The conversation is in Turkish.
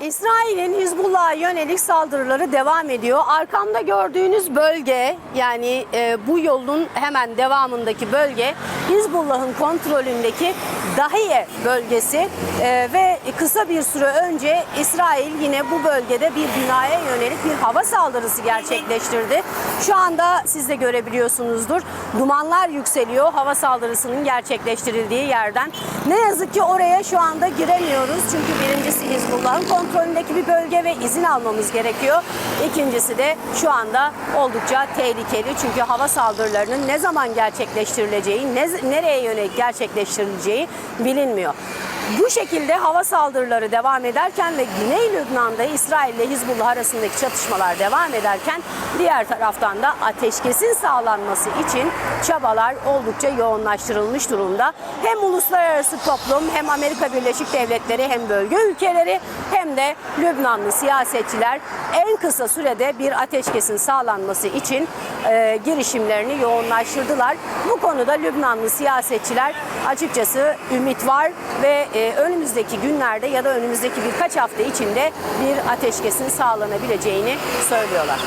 İsrail'in Hizbullah'a yönelik saldırıları devam ediyor. Arkamda gördüğünüz bölge yani e, bu yolun hemen devamındaki bölge Hizbullah'ın kontrolündeki Dahiye bölgesi E, ve kısa bir süre önce İsrail yine bu bölgede bir binaya yönelik bir hava saldırısı gerçekleştirdi. Şu anda siz de görebiliyorsunuzdur. Dumanlar yükseliyor hava saldırısının gerçekleştirildiği yerden. Ne yazık ki oraya şu anda giremiyoruz. Çünkü birincisi Hizbullah'ın kontrolündeki bir bölge ve izin almamız gerekiyor. İkincisi de şu anda oldukça tehlikeli. Çünkü hava saldırılarının ne zaman gerçekleştirileceği, ne, nereye yönelik gerçekleştirileceği bilinmiyor. Bu şekilde hava saldırıları devam ederken ve Güney Lübnan'da İsrail ile Hizbullah arasındaki çatışmalar devam ederken diğer taraftan da ateşkesin sağlanması için çabalar oldukça yoğunlaştırılmış durumda. Hem uluslararası toplum hem Amerika Birleşik Devletleri hem bölge ülkeleri hem de Lübnanlı siyasetçiler en kısa sürede bir ateşkesin sağlanması için e, girişimlerini yoğunlaştırdılar. Bu konuda Lübnanlı siyasetçiler açıkçası ümit var ve e, önümüzdeki günlerde ya da önümüzdeki birkaç hafta içinde bir ateşkesin sağlanabileceğini söylüyorlar.